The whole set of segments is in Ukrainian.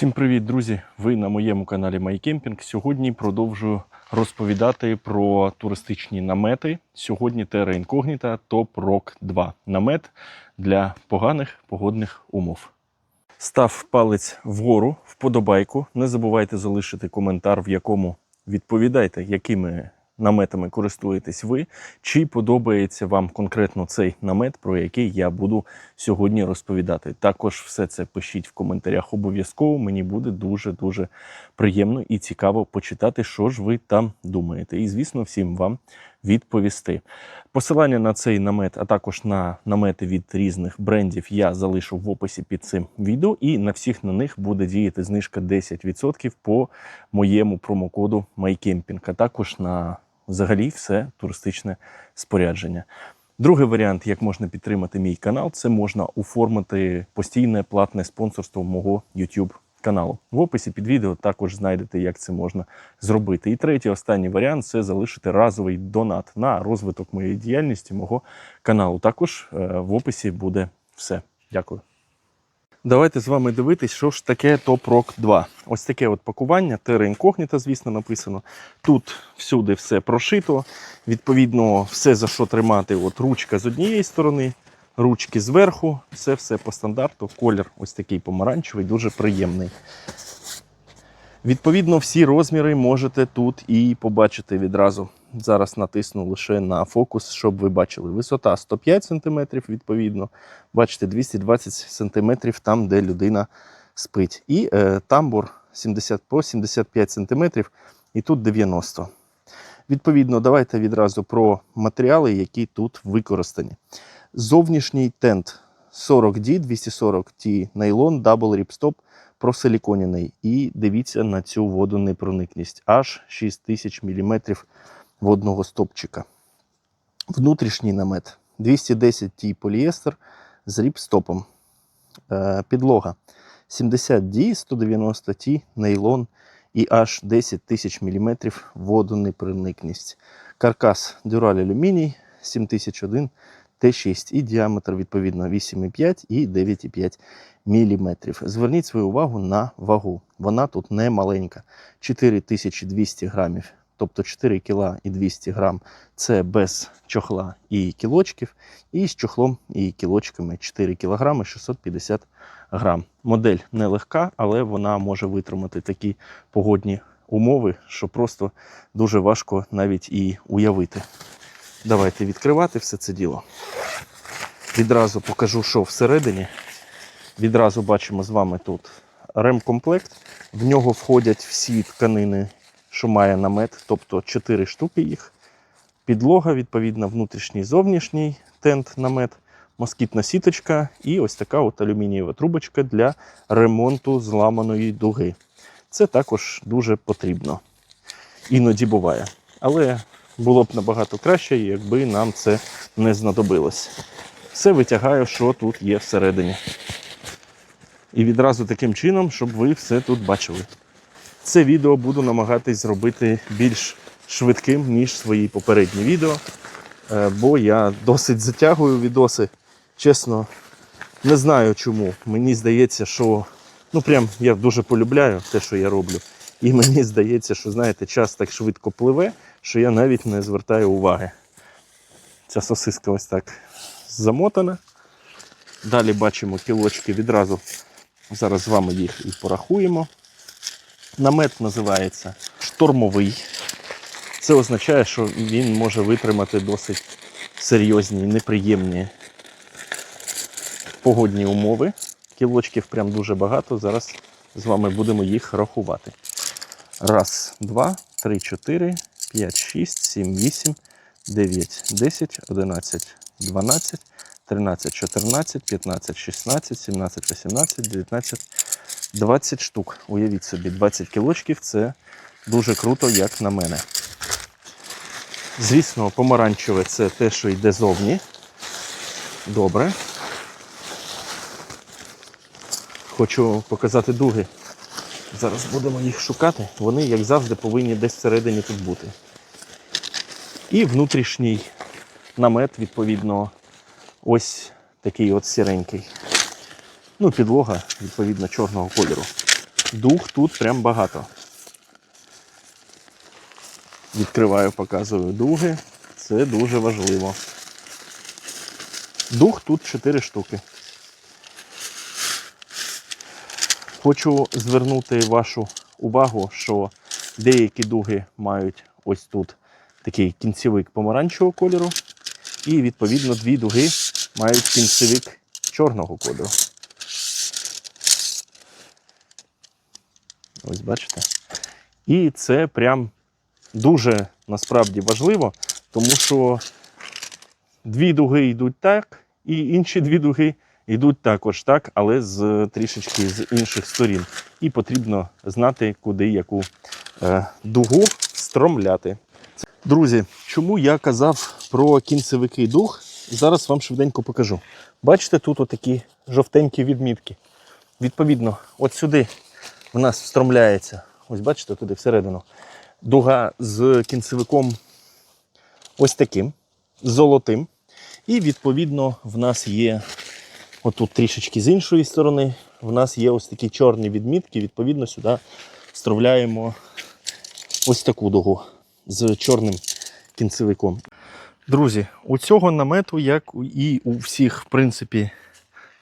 Всім привіт, друзі! Ви на моєму каналі MyCamping. Сьогодні продовжую розповідати про туристичні намети. Сьогодні Terra Incognita Top Rock 2 намет для поганих погодних умов. Став палець вгору, вподобайку. Не забувайте залишити коментар, в якому відповідайте, якими наметами користуєтесь ви, чи подобається вам конкретно цей намет, про який я буду сьогодні розповідати. Також все це пишіть в коментарях обов'язково. Мені буде дуже дуже приємно і цікаво почитати, що ж ви там думаєте. І звісно, всім вам відповісти. Посилання на цей намет, а також на намети від різних брендів, я залишу в описі під цим відео, і на всіх на них буде діяти знижка 10% по моєму промокоду MyCamping, а також на взагалі все туристичне спорядження. Другий варіант, як можна підтримати мій канал, це можна оформити постійне платне спонсорство мого YouTube каналу. В описі під відео також знайдете, як це можна зробити. І третій, останній варіант це залишити разовий донат на розвиток моєї діяльності, мого каналу. Також е, в описі буде все. Дякую. Давайте з вами дивитись, що ж таке Rock 2. Ось таке от пакування, Terra Incognita, звісно, написано. Тут всюди все прошито. Відповідно, все за що тримати. От ручка з однієї сторони, ручки зверху. Це все по стандарту. Колір ось такий помаранчевий, дуже приємний. Відповідно, всі розміри можете тут і побачити відразу. Зараз натисну лише на фокус, щоб ви бачили. Висота 105 см, відповідно. Бачите, 220 см там, де людина спить. І е, тамбур 70 по 75 см, і тут 90 Відповідно, давайте відразу про матеріали, які тут використані. Зовнішній тент 40D, 240T нейлон, Double ріпстоп просиліконіний. І дивіться на цю водонепроникність. Аж 6000 мм водного стопчика. Внутрішній намет 210T поліестер з ріпстопом. Е, Підлога 70D, 190T нейлон і аж 10 тисяч мм водонепроникність. Каркас дюраль алюміній 7001 Т6 і діаметр відповідно 8,5 і 9,5 мм. Зверніть свою увагу на вагу. Вона тут не маленька. 4200 грамів, тобто 4 кг і 200 грам це без чохла і кілочків. І з чохлом і кілочками 4 кг 650 грам. Модель нелегка, але вона може витримати такі погодні умови, що просто дуже важко навіть і уявити. Давайте відкривати все це діло. Відразу покажу, що всередині. Відразу бачимо з вами тут ремкомплект. В нього входять всі тканини, що має намет, тобто 4 штуки їх. Підлога, відповідно, внутрішній зовнішній тент намет, москітна сіточка і ось така от алюмінієва трубочка для ремонту зламаної дуги. Це також дуже потрібно. Іноді буває. Але було б набагато краще, якби нам це не знадобилось. Все витягаю, що тут є всередині. І відразу таким чином, щоб ви все тут бачили. Це відео буду намагатись зробити більш швидким, ніж свої попередні відео. Е, Бо я досить затягую відоси. Чесно, не знаю чому. Мені здається, що ну прям я дуже полюбляю те, що я роблю. І мені здається, що знаєте, час так швидко пливе, що я навіть не звертаю уваги. Ця сосиска ось так замотана. Далі бачимо кілочки відразу. Зараз з вами їх і порахуємо. Намет називається штормовий. Це означає, що він може витримати досить серйозні, неприємні погодні умови. Кілочків прям дуже багато. Зараз з вами будемо їх рахувати. Раз, два, три, чотири, п'ять, шість, сім, вісім, дев'ять, десять, одинадцять, дванадцять, тринадцять, чотирнадцять, п'ятнадцять, шістнадцять, сімнадцять, вісімнадцять, дев'ятнадцять, двадцять штук. Уявіть собі, 20 кілочків це дуже круто, як на мене. Звісно, помаранчеве це те, що йде зовні. Добре. Хочу показати дуги. Зараз будемо їх шукати. Вони, як завжди, повинні десь всередині тут бути. І внутрішній намет, відповідно, ось такий от сіренький. Ну, підлога, відповідно, чорного кольору. дух тут прям багато. Відкриваю, показую дуги. Це дуже важливо. Дух тут 4 штуки. Хочу звернути вашу увагу, що деякі дуги мають ось тут такий кінцевик помаранчевого кольору, і відповідно дві дуги мають кінцевик чорного кольору. Ось бачите? І це прям дуже насправді важливо, тому що дві дуги йдуть так, і інші дві дуги йдуть також так, але з трішечки з інших сторін. І потрібно знати, куди яку е, дугу встромляти. Друзі, чому я казав про кінцевикий дух? Зараз вам швиденько покажу. Бачите, тут отакі жовтенькі відмітки. Відповідно, от сюди в нас встромляється, ось бачите, туди всередину, дуга з кінцевиком ось таким, золотим. І відповідно в нас є отут трішечки з іншої сторони, в нас є ось такі чорні відмітки. Відповідно, сюди встромляємо ось таку дугу з чорним кінцевиком. Друзі, у цього намету, як і у всіх, в принципі,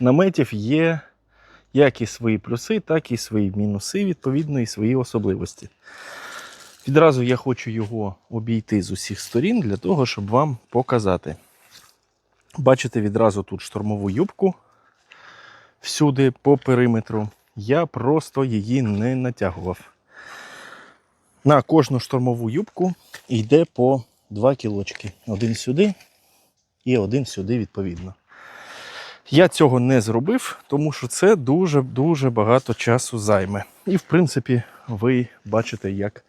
наметів, є як і свої плюси, так і свої мінуси, відповідно, і свої особливості. Відразу я хочу його обійти з усіх сторін для того, щоб вам показати. Бачите відразу тут штормову юбку всюди по периметру. Я просто її не натягував. На кожну штормову юбку йде по 2 кілочки. Один сюди і один сюди, відповідно. Я цього не зробив, тому що це дуже-дуже багато часу займе. І, в принципі, ви бачите, як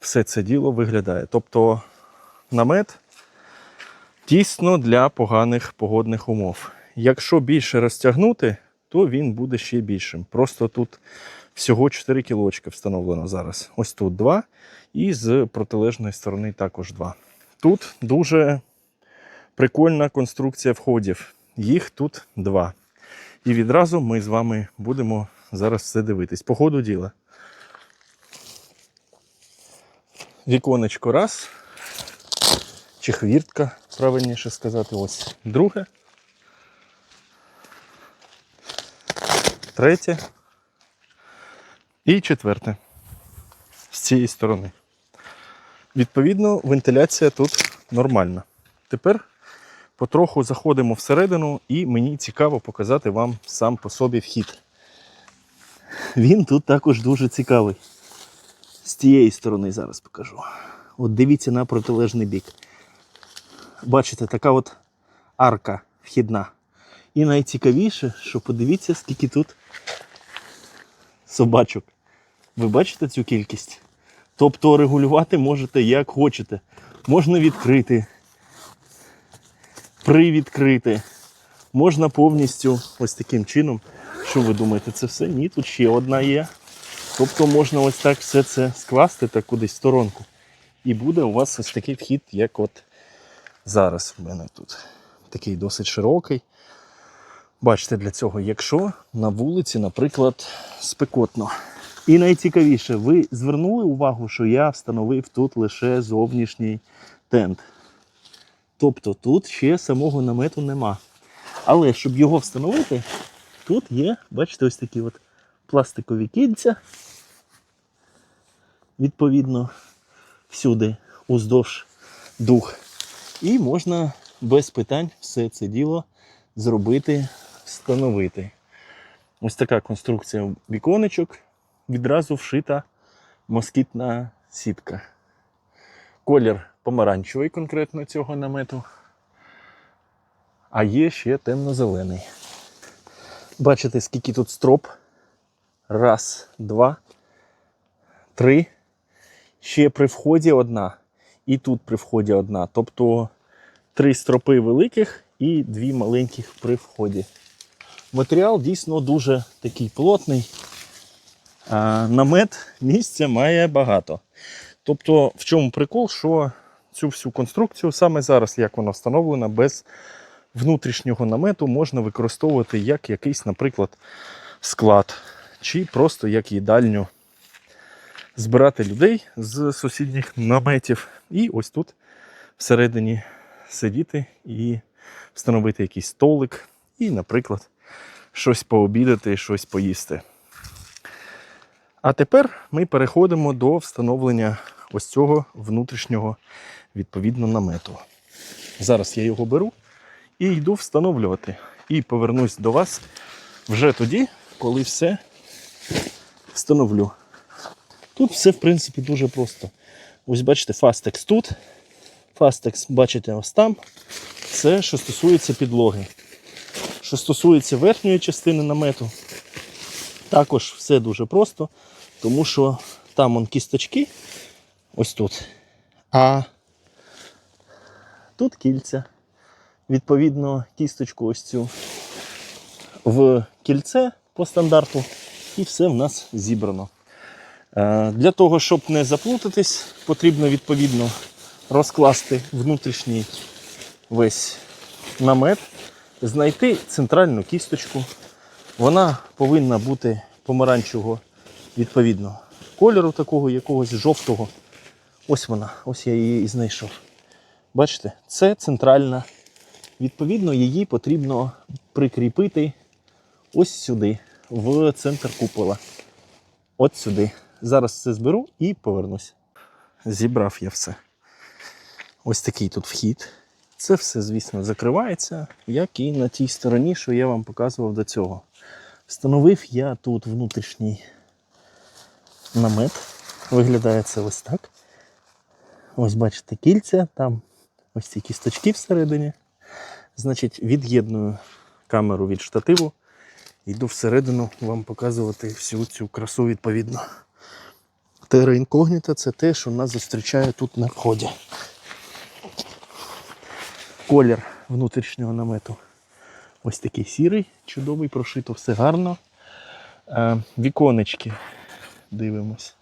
все це діло виглядає. Тобто намет дійсно для поганих погодних умов. Якщо більше розтягнути, то він буде ще більшим. Просто тут всього 4 кілочки встановлено зараз. Ось тут 2, і з протилежної сторони також 2. Тут дуже прикольна конструкція входів. Їх тут два. І відразу ми з вами будемо зараз все дивитись. По ходу діла. Віконечко раз. Чи хвіртка, правильніше сказати. Ось друге. Третє. І четверте. З цієї сторони. Відповідно, вентиляція тут нормальна. Тепер потроху заходимо всередину, і мені цікаво показати вам сам по собі вхід. Він тут також дуже цікавий. З тієї сторони зараз покажу. От дивіться на протилежний бік. Бачите, така от арка вхідна. І найцікавіше, що подивіться, скільки тут собачок. Ви бачите цю кількість? Тобто регулювати можете як хочете. Можна відкрити, привідкрити. Можна повністю ось таким чином. Що ви думаєте, це все? Ні, тут ще одна є. Тобто можна ось так все це скласти так кудись в сторонку. І буде у вас ось такий вхід, як от зараз в мене тут. Такий досить широкий. Бачите, для цього, якщо на вулиці, наприклад, спекотно. І найцікавіше, ви звернули увагу, що я встановив тут лише зовнішній тент. Тобто тут ще самого намету нема. Але щоб його встановити, тут є, бачите, ось такі от пластикові кільця. Відповідно, всюди уздовж дух. І можна без питань все це діло зробити, встановити. Ось така конструкція віконечок. Відразу вшита москітна сітка. Колір помаранчевий конкретно цього намету. А є ще темно-зелений. Бачите, скільки тут строп. Раз, два, три. Ще при вході одна. І тут при вході одна. Тобто три стропи великих і дві маленьких при вході. Матеріал дійсно дуже такий плотний. А намет місця має багато. Тобто, в чому прикол, що цю всю конструкцію саме зараз, як вона встановлена, без внутрішнього намету можна використовувати як якийсь, наприклад, склад чи просто як їдальню збирати людей з сусідніх наметів. І ось тут всередині сидіти і встановити якийсь столик, і, наприклад, щось пообідати, щось поїсти. А тепер ми переходимо до встановлення ось цього внутрішнього відповідно намету. Зараз я його беру і йду встановлювати. І повернусь до вас вже тоді, коли все встановлю. Тут все, в принципі, дуже просто. Ось бачите, Fastex тут. Fastex, бачите, ось там. Це що стосується підлоги. Що стосується верхньої частини намету, також все дуже просто, тому що там он кісточки, ось тут. А тут кільця. Відповідно, кісточку ось цю в кільце по стандарту, і все в нас зібрано. Е, Для того, щоб не заплутатись, потрібно відповідно розкласти внутрішній весь намет, знайти центральну кісточку. Вона повинна бути помаранчевого, відповідно, кольору такого, якогось жовтого. Ось вона, ось я її і знайшов. Бачите, це центральна. Відповідно, її потрібно прикріпити ось сюди, в центр купола. От сюди. Зараз все зберу і повернусь. Зібрав я все. Ось такий тут вхід. Це все, звісно, закривається, як і на тій стороні, що я вам показував до цього. Встановив я тут внутрішній намет. Виглядає це ось так. Ось бачите кільця, там ось ці кісточки всередині. Значить, від'єдную камеру від штативу. Йду всередину вам показувати всю цю красу відповідно. Терра інкогніта це те, що нас зустрічає тут на вході. Колір внутрішнього намету. Ось такий сірий, чудовий, прошито все гарно. Е, віконечки дивимось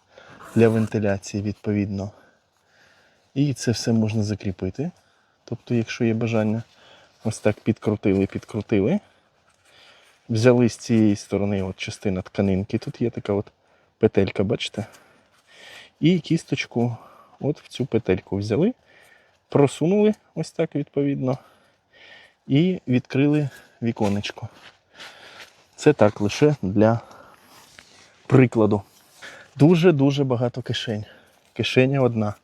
для вентиляції відповідно. І це все можна закріпити. Тобто, якщо є бажання, ось так підкрутили, підкрутили. Взяли з цієї сторони от частина тканинки. Тут є така от петелька, бачите? І кісточку от в цю петельку взяли, просунули ось так відповідно. І відкрили віконечко. Це так лише для прикладу. Дуже-дуже багато кишень. Кишеня одна.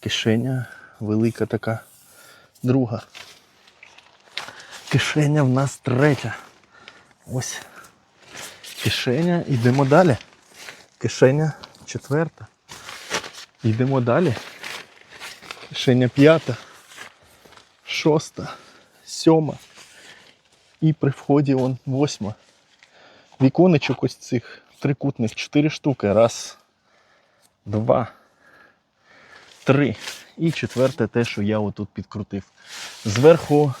Кишеня велика така друга. Кишеня в нас третя. Ось кишеня. Йдемо далі. Кишеня четверта. Йдемо далі. Кишеня п'ята, шоста, сьома. І при вході он восьма. Віконечок ось цих трикутних чотири штуки. Раз, два, три. І четверте те, що я отут підкрутив. Зверху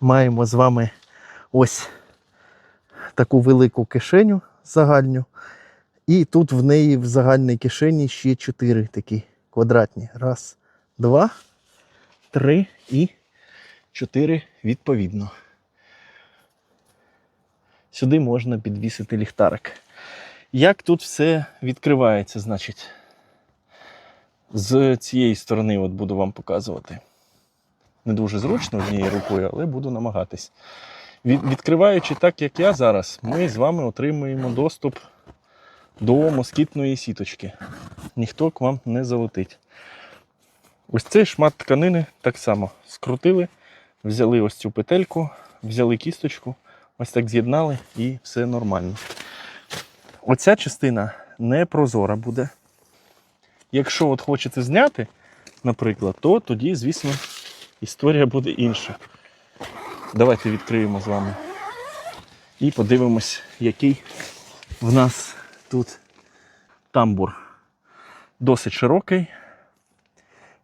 маємо з вами ось таку велику кишеню загальню. І тут в неї в загальній кишені ще чотири такі квадратні. Раз, два, три і чотири відповідно. Сюди можна підвісити ліхтарик. Як тут все відкривається, значить, з цієї сторони от буду вам показувати. Не дуже зручно однією рукою, але буду намагатись. Від, відкриваючи так, як я зараз, ми з вами отримуємо доступ до москітної сіточки. Ніхто к вам не залетить. Ось цей шмат тканини так само скрутили, взяли ось цю петельку, взяли кісточку, ось так з'єднали і все нормально. Оця частина не прозора буде. Якщо от хочете зняти, наприклад, то тоді, звісно, історія буде інша. Давайте відкриємо з вами і подивимось, який в нас тут тамбур. Досить широкий.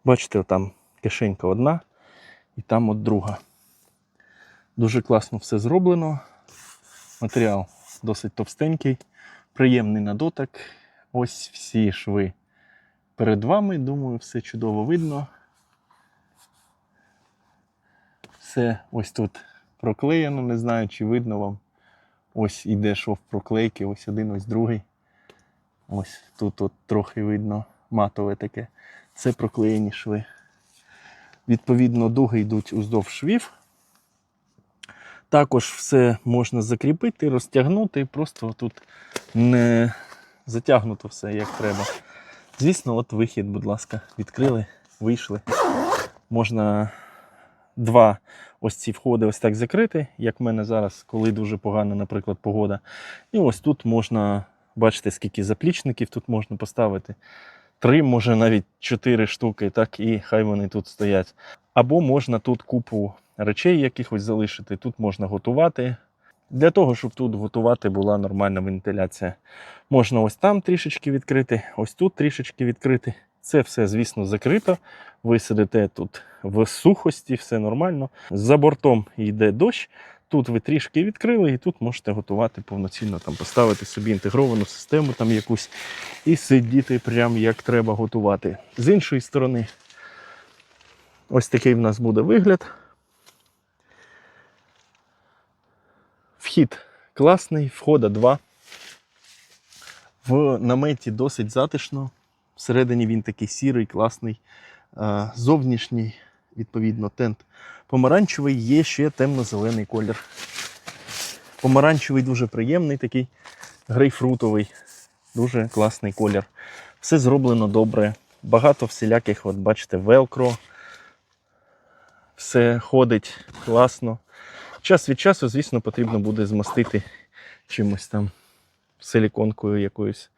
Бачите, там кишенька одна і там от друга. Дуже класно все зроблено. Матеріал досить товстенький, приємний на дотик. Ось всі шви перед вами. Думаю, все чудово видно. Все ось тут проклеєно, не знаю, чи видно вам. Ось іде шов проклейки, ось один, ось другий. Ось тут от трохи видно матове таке. Це проклеєні шви. Відповідно, дуги йдуть уздовж швів. Також все можна закріпити, розтягнути, просто тут не затягнуто все як треба. Звісно, от вихід, будь ласка, відкрили, вийшли. Можна два ось ці входи ось так закрити, як в мене зараз, коли дуже погана, наприклад, погода. І ось тут можна бачите, скільки заплічників тут можна поставити. Три, може навіть чотири штуки, так і хай вони тут стоять. Або можна тут купу речей якихось залишити, тут можна готувати. Для того, щоб тут готувати, була нормальна вентиляція. Можна ось там трішечки відкрити, ось тут трішечки відкрити. Це все, звісно, закрито. Ви сидите тут в сухості, все нормально. За бортом йде дощ. Тут ви трішки відкрили, і тут можете готувати повноцінно, там поставити собі інтегровану систему там якусь і сидіти прям як треба готувати. З іншої сторони, ось такий в нас буде вигляд. Вхід класний, входа два. В наметі досить затишно. Всередині він такий сірий, класний. Зовнішній, відповідно, тент помаранчевий, є ще темно-зелений колір. Помаранчевий дуже приємний, такий грейпфрутовий, дуже класний колір. Все зроблено добре. Багато всіляких, от бачите, велкро. Все ходить класно. Час від часу, звісно, потрібно буде змастити чимось там силіконкою якоюсь.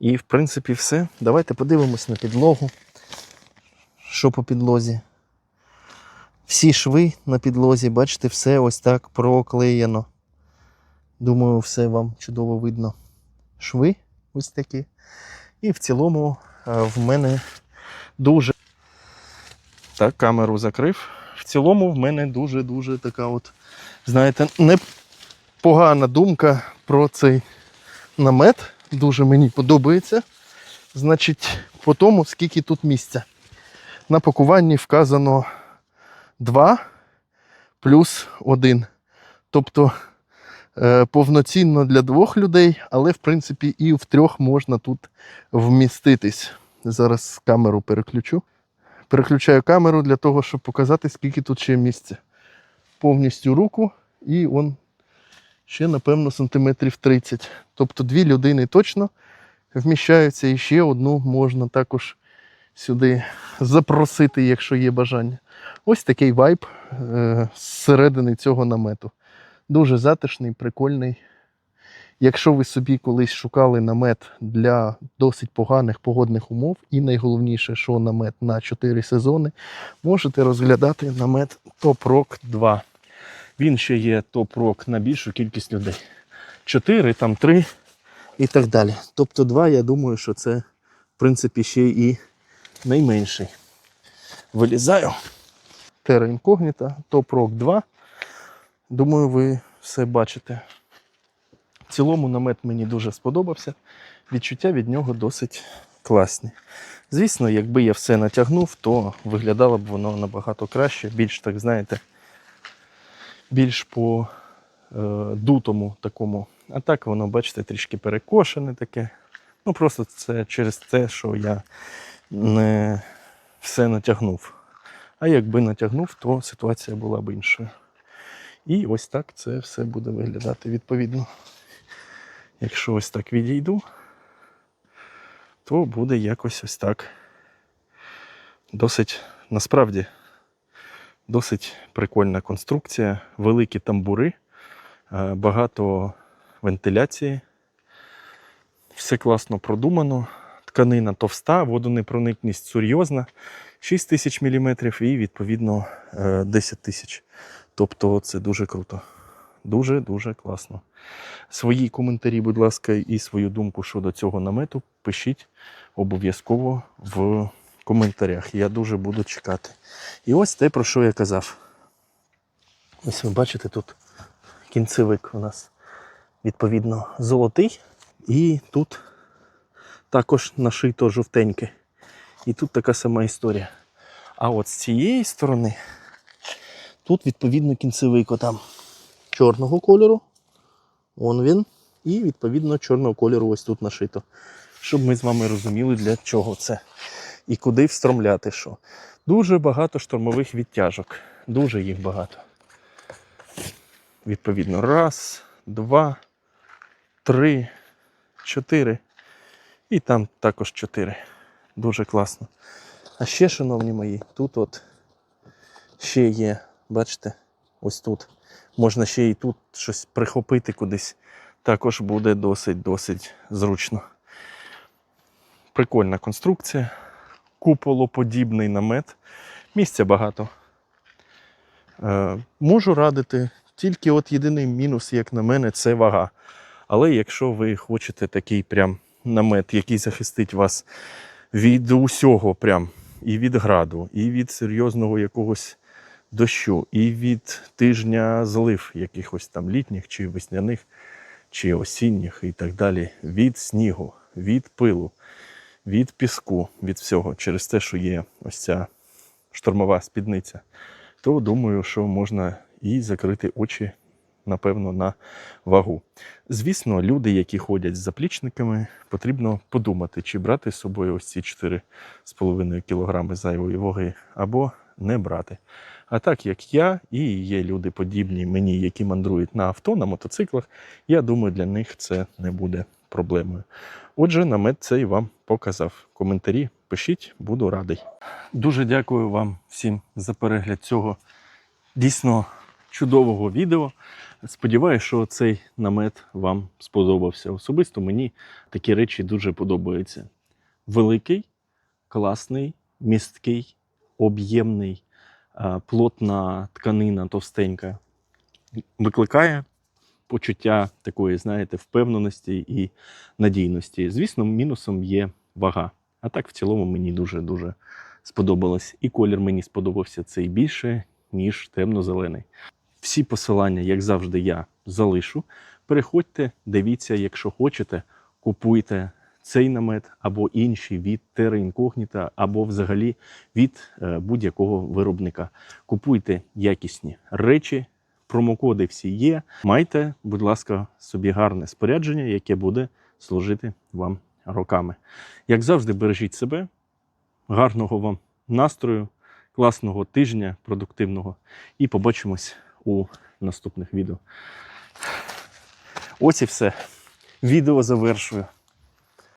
І, в принципі, все. Давайте подивимось на підлогу. Що по підлозі? Всі шви на підлозі, бачите, все ось так проклеєно. Думаю, все вам чудово видно. Шви ось такі. І в цілому е, в мене дуже. Так, камеру закрив. В цілому в мене дуже-дуже така от, знаєте, непогана думка про цей намет. Дуже мені подобається. Значить, по тому, скільки тут місця. На пакуванні вказано 2 плюс 1. Тобто е, повноцінно для двох людей, але в принципі і в трьох можна тут вміститись. Зараз камеру переключу. Переключаю камеру для того, щоб показати, скільки тут ще місця. Повністю руку і он ще, напевно, сантиметрів 30. Тобто дві людини точно вміщаються, і ще одну можна також сюди запросити, якщо є бажання. Ось такий вайб е, зсередини цього намету. Дуже затишний, прикольний. Якщо ви собі колись шукали намет для досить поганих погодних умов, і найголовніше, що намет на 4 сезони, можете розглядати намет Rock 2. Він ще є Rock на більшу кількість людей. 4, там 3 і так далі. Тобто 2, я думаю, що це, в принципі, ще і найменший. Вилізаю. Terra Incognita, Rock 2. Думаю, ви все бачите. В цілому намет мені дуже сподобався. Відчуття від нього досить класні. Звісно, якби я все натягнув, то виглядало б воно набагато краще, більш так, знаєте, більш по е, дутому такому. А так воно, бачите, трішки перекошене таке. Ну просто це через те, що я не все натягнув. А якби натягнув, то ситуація була б іншою. І ось так це все буде виглядати відповідно. Якщо ось так відійду, то буде якось ось так. Досить, насправді, досить прикольна конструкція, великі тамбури, е, багато вентиляції. Все класно продумано. Тканина товста, водонепроникність серйозна. 6 тисяч мм і відповідно е, 10 тисяч. Тобто це дуже круто. Дуже-дуже класно. Свої коментарі, будь ласка, і свою думку щодо цього намету пишіть обов'язково в коментарях. Я дуже буду чекати. І ось те, про що я казав. Ось ви бачите, тут кінцевик у нас відповідно золотий. І тут також нашито жовтеньке. І тут така сама історія. А от з цієї сторони, тут відповідно кінцевик отам чорного кольору. Он він. І, відповідно, чорного кольору ось тут нашито. Щоб ми з вами розуміли, для чого це. І куди встромляти що. Дуже багато штормових відтяжок. Дуже їх багато. Відповідно, раз, два, три, чотири. І там також чотири. Дуже класно. А ще, шановні мої, тут от ще є, бачите, ось тут. Можна ще і тут щось прихопити кудись. Також буде досить-досить зручно. Прикольна конструкція. Куполоподібний намет. Місця багато. Е, можу радити. Тільки от єдиний мінус, як на мене, це вага. Але якщо ви хочете такий прям намет, який захистить вас від усього, прям, і від граду, і від серйозного якогось дощу, і від тижня злив, якихось там літніх чи весняних, чи осінніх і так далі, від снігу, від пилу, від піску, від всього, через те, що є ось ця штормова спідниця, то думаю, що можна і закрити очі, напевно, на вагу. Звісно, люди, які ходять з заплічниками, потрібно подумати, чи брати з собою ось ці 4,5 кг зайвої ваги, або не брати. А так як я і є люди подібні мені, які мандрують на авто, на мотоциклах, я думаю, для них це не буде проблемою. Отже, намет цей вам показав. Коментарі пишіть, буду радий. Дуже дякую вам всім за перегляд цього дійсно чудового відео. Сподіваюся, що цей намет вам сподобався. Особисто мені такі речі дуже подобаються. Великий, класний, місткий, об'ємний, плотна тканина товстенька. Викликає почуття такої, знаєте, впевненості і надійності. Звісно, мінусом є вага. А так, в цілому, мені дуже-дуже сподобалось. І колір мені сподобався цей більше, ніж темно-зелений. Всі посилання, як завжди, я залишу. Переходьте, дивіться, якщо хочете, купуйте цей намет або інші від Terra Incognita, або взагалі від е, будь-якого виробника. Купуйте якісні речі, промокоди всі є. Майте, будь ласка, собі гарне спорядження, яке буде служити вам роками. Як завжди, бережіть себе, гарного вам настрою, класного тижня, продуктивного. І побачимось у наступних відео. Ось і все. Відео завершую.